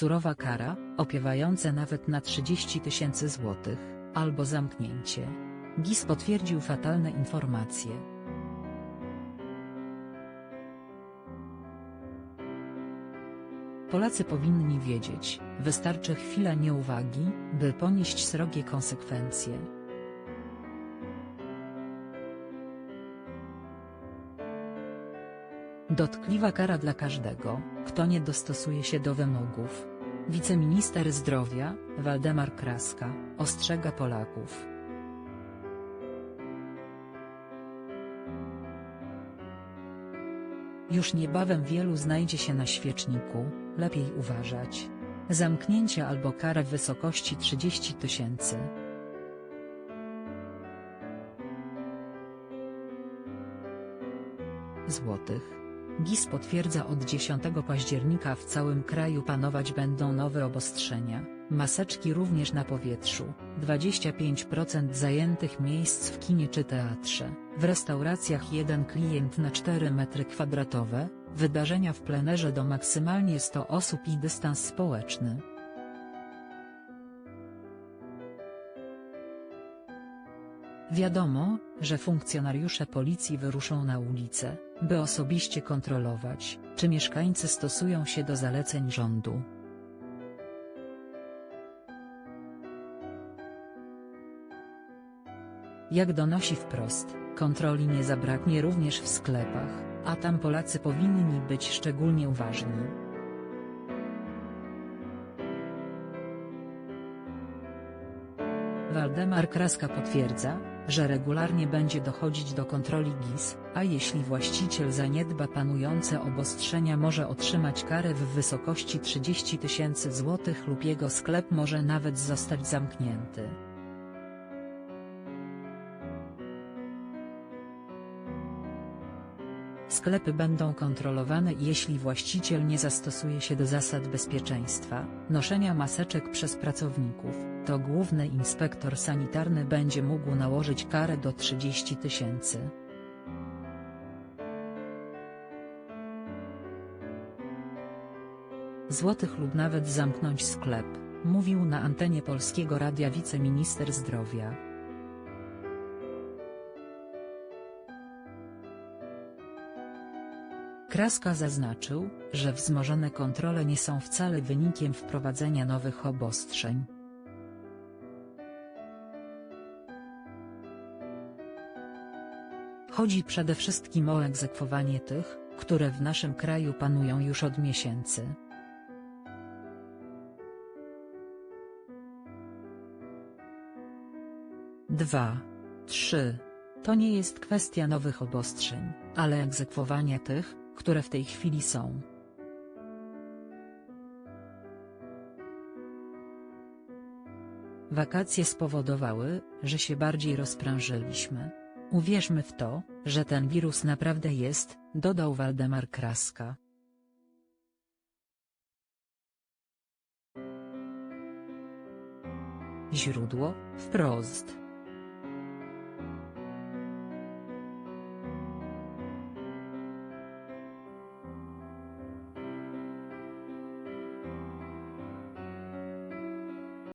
Surowa kara, opiewająca nawet na 30 tysięcy złotych, albo zamknięcie. GIS potwierdził fatalne informacje. Polacy powinni wiedzieć, wystarczy chwila nieuwagi, by ponieść srogie konsekwencje. Dotkliwa kara dla każdego, kto nie dostosuje się do wymogów. Wiceminister zdrowia, Waldemar Kraska, ostrzega Polaków. Już niebawem wielu znajdzie się na świeczniku, lepiej uważać. Zamknięcie albo kara w wysokości 30 tysięcy. złotych. GIS potwierdza od 10 października w całym kraju panować będą nowe obostrzenia, maseczki również na powietrzu, 25% zajętych miejsc w kinie czy teatrze, w restauracjach jeden klient na 4 m2, wydarzenia w plenerze do maksymalnie 100 osób i dystans społeczny. Wiadomo, że funkcjonariusze policji wyruszą na ulicę, by osobiście kontrolować, czy mieszkańcy stosują się do zaleceń rządu. Jak donosi wprost, kontroli nie zabraknie również w sklepach, a tam Polacy powinni być szczególnie uważni. Waldemar Kraska potwierdza, że regularnie będzie dochodzić do kontroli GIS, a jeśli właściciel zaniedba panujące obostrzenia może otrzymać karę w wysokości 30 tysięcy złotych lub jego sklep może nawet zostać zamknięty. Sklepy będą kontrolowane jeśli właściciel nie zastosuje się do zasad bezpieczeństwa, noszenia maseczek przez pracowników, to główny inspektor sanitarny będzie mógł nałożyć karę do 30 tysięcy. złotych lub nawet zamknąć sklep, mówił na antenie Polskiego Radia wiceminister zdrowia. Kraska zaznaczył, że wzmożone kontrole nie są wcale wynikiem wprowadzenia nowych obostrzeń. Chodzi przede wszystkim o egzekwowanie tych, które w naszym kraju panują już od miesięcy. Dwa, trzy. To nie jest kwestia nowych obostrzeń, ale egzekwowania tych, które w tej chwili są. Wakacje spowodowały, że się bardziej rozprężyliśmy. Uwierzmy w to, że ten wirus naprawdę jest, dodał Waldemar Kraska. Źródło, wprost.